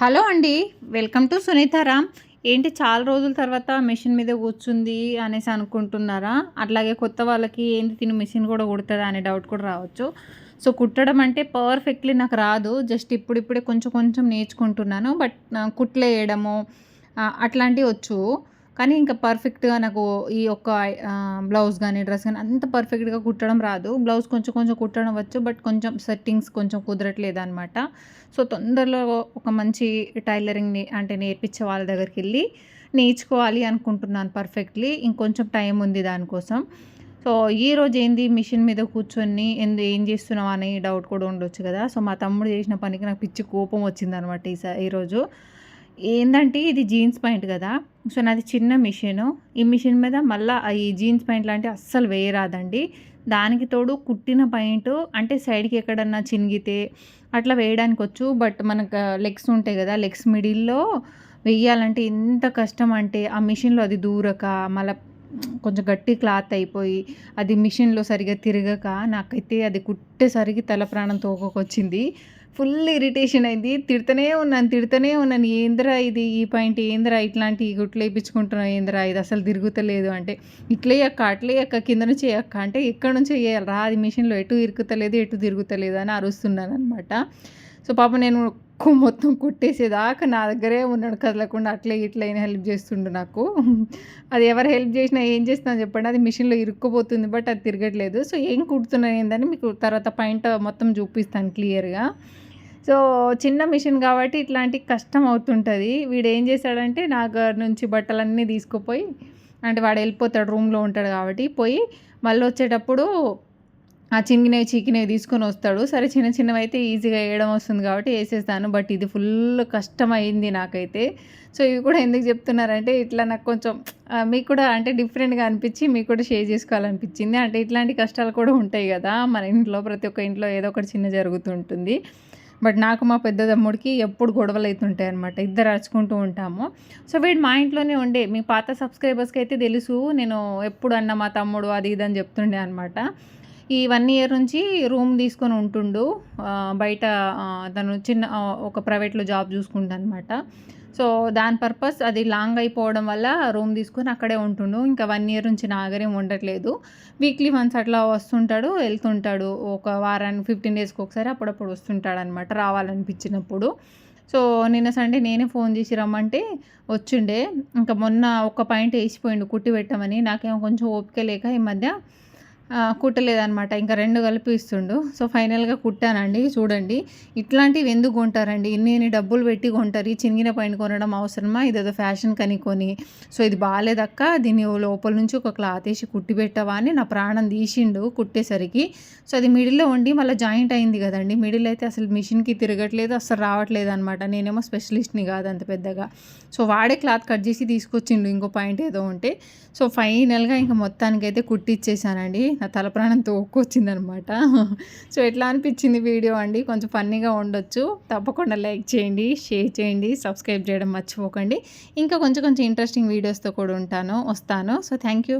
Hello అండి welcome to సునీతారామ్ ఏంటి చాలా రోజుల తర్వాత మిషన్ మీద కూర్చుంది అనేసి అనుకుంటున్నారా? అట్లాగే కొత్త వాళ్ళకి ఏంటి తిను మిషన్ కూడా కుడుతుందా అనే డౌట్ కూడా రావచ్చు. సో కుట్టడం అంటే పర్ఫెక్ట్లీ నాకు రాదు. జస్ట్ ఇప్పుడిప్పుడే కొంచెం కొంచెం నేర్చుకుంటున్నాను. బట్ కుట్లు వేయడము అట్లాంటివి వచ్చు. కానీ ఇంకా పర్ఫెక్ట్గా నాకు ఈ యొక్క బ్లౌజ్ కానీ డ్రెస్ కానీ అంత పర్ఫెక్ట్గా కుట్టడం రాదు. బ్లౌజ్ కొంచెం కొంచెం కుట్టడం వచ్చు బట్ కొంచెం సెట్టింగ్స్ కొంచెం కుదరట్లేదు అనమాట సో తొందరలో ఒక మంచి టైలరింగ్ అంటే నేర్పించే వాళ్ళ దగ్గరికి వెళ్ళి నేర్చుకోవాలి అనుకుంటున్నాను పర్ఫెక్ట్లీ ఇంకొంచెం టైం ఉంది దానికోసం. సో ఈ రోజు ఏంది? మిషన్ మీద కూర్చొని ఎందు ఏం చేస్తున్నావు? అని డౌట్ కూడా ఉండొచ్చు కదా. సో మా తమ్ముడు చేసిన పనికి నాకు పిచ్చి కోపం వచ్చిందనమాట ఈ ఈరోజు ఏంటంటే ఇది జీన్స్ పాయింట్ కదా. సో నాది చిన్న మిషన్. ఈ మిషన్ మీద మళ్ళీ ఈ జీన్స్ ప్యాంట్ లాంటివి అస్సలు వేయరాదండి. దానికి తోడు కుట్టిన పాయింట్ అంటే సైడ్కి ఎక్కడన్నా చినిగితే అట్లా వేయడానికి వచ్చు బట్ మనకు లెగ్స్ ఉంటాయి కదా లెగ్స్ మిడిల్లో వెయ్యాలంటే ఎంత కష్టం అంటే ఆ మిషన్లో అది దూరక మళ్ళీ కొంచెం గట్టి క్లాత్ అయిపోయి అది మిషన్లో సరిగా తిరగక నాకైతే అది కుట్టేసరికి తల ప్రాణం తోకొచ్చింది ఫుల్ ఇరిటేషన్ అయింది. తిడుతూనే ఉన్నాను తిడుతూనే ఉన్నాను. ఏందిరా ఇది? ఈ పాయింట్ ఏందిరా? ఇట్లాంటి గుట్లు వేయించుకుంటున్నావు ఏందిరా? ఇది అసలు తిరుగుతలేదు అంటే ఇట్లే అక్క అట్లే అక్క కింద నుంచి అక్క అంటే ఎక్కడి నుంచి వేయాలి రా అది మిషన్లో ఎటు ఇరుకుతలేదు ఎటు తిరుగుతలేదు అని అరుస్తున్నాను అనమాట సో పాప నేను మొత్తం కుట్టేసేదాకా నా దగ్గరే ఉన్నాడు కదలకుండా అట్లే ఇట్లా అయినా హెల్ప్ చేస్తుండు నాకు. అది ఎవరు హెల్ప్ చేసినా ఏం చేస్తున్నా చెప్పండి. అది మిషన్లో ఇరుక్కుపోతుంది బట్ అది తిరగట్లేదు. సో ఏం కుడుతున్నాను ఏందని మీకు తర్వాత పాయింట్ మొత్తం చూపిస్తాను క్లియర్గా. సో చిన్న మిషన్ కాబట్టి ఇట్లాంటి కష్టం అవుతుంటుంది. వీడు ఏం చేశాడంటే నా నుంచి బట్టలన్నీ తీసుకుపోయి అంటే వాడు వెళ్ళిపోతాడు రూమ్లో ఉంటాడు కాబట్టి పోయి మళ్ళీ వచ్చేటప్పుడు ఆ చినిగినవి చికినవి తీసుకొని వస్తాడు. సరే చిన్న చిన్నవి అయితే ఈజీగా వేయడం వస్తుంది కాబట్టి వేసేస్తాను. బట్ ఇది ఫుల్ కష్టం అయింది నాకైతే. సో ఇవి కూడా ఎందుకు చెప్తున్నారంటే ఇట్లా నాకు కొంచెం మీకు కూడా అంటే డిఫరెంట్గా అనిపించి మీకు కూడా షేర్ చేసుకోవాలనిపించింది. అంటే ఇట్లాంటి కష్టాలు కూడా ఉంటాయి కదా మన ఇంట్లో ప్రతి ఒక్క ఇంట్లో ఏదో ఒకటి చిన్న జరుగుతుంటుంది బట్ నాకు మా పెద్ద తమ్ముడికి ఎప్పుడు గొడవలు అవుతుంటాయి అనమాట ఇద్దరు అరుచుకుంటూ ఉంటాము. సో వీడు మా ఇంట్లోనే ఉండే. మీ పాత సబ్స్క్రైబర్స్కి అయితే తెలుసు నేను ఎప్పుడు అన్న మా తమ్ముడు అది ఇది అని చెప్తుండే అనమాట ఈ వన్ ఇయర్ నుంచి రూమ్ తీసుకొని ఉంటుండు. బయట తను చిన్న ఒక ప్రైవేట్లో జాబ్ చూసుకుంటా అనమాట సో దాని పర్పస్ అది లాంగ్ అయిపోవడం వల్ల రూమ్ తీసుకొని అక్కడే ఉంటుండు. ఇంకా వన్ ఇయర్ నుంచి నాగరేం ఉండట్లేదు. వీక్లీ వన్స్ అట్లా వస్తుంటాడు వెళ్తుంటాడు. ఒక వారానికి ఫిఫ్టీన్ డేస్కి ఒకసారి అప్పుడప్పుడు వస్తుంటాడు అనమాట రావాలనిపించినప్పుడు. సో నిన్న సండే నేనే ఫోన్ చేసి రమ్మంటే వచ్చిండే. ఇంకా మొన్న ఒక పాయింట్ వేసిపోయిండు కుట్టి పెట్టమని. నాకేమో కొంచెం ఓపిక లేక ఈ మధ్య కుట్టలేదనమాట ఇంకా రెండు కలిపి ఇస్తుండు. సో ఫైనల్గా కుట్టానండి. చూడండి. ఇట్లాంటివి ఎందుకు కొంటారండి? ఇన్ని ఇన్ని డబ్బులు పెట్టి కొంటారు. ఈ చినిగిన పైన కొనడం అవసరమా? ఇదేదో ఫ్యాషన్ కనుక్కొని సో ఇది బాగాలేదక్క దీన్ని లోపల నుంచి ఒక క్లాత్ వేసి కుట్టి పెట్టవా అని నా ప్రాణం తీసిండు కుట్టేసరికి. సో అది మిడిల్లో ఉండి మళ్ళీ జాయింట్ అయింది కదండి. మిడిల్ అయితే అసలు మిషన్కి తిరగట్లేదు అసలు రావట్లేదు అనమాట నేనేమో స్పెషలిస్ట్ని కాదు అంత పెద్దగా. సో వాడే క్లాత్ కట్ చేసి తీసుకొచ్చిండు ఇంకో పాయింట్ ఏదో ఉంటే. సో ఫైనల్గా ఇంకా మొత్తానికైతే కుట్టిచ్చేసానండి. నా తల ప్రాణం తోక్కొచ్చిందనమాట. సో ఎట్లా అనిపించింది వీడియో అండి? కొంచెం ఫన్నీగా ఉండొచ్చు. తప్పకుండా లైక్ చేయండి షేర్ చేయండి సబ్స్క్రైబ్ చేయడం మర్చిపోకండి. ఇంకా కొంచెం కొంచెం ఇంట్రెస్టింగ్ వీడియోస్తో కూడా ఉంటాను వస్తాను. So thank you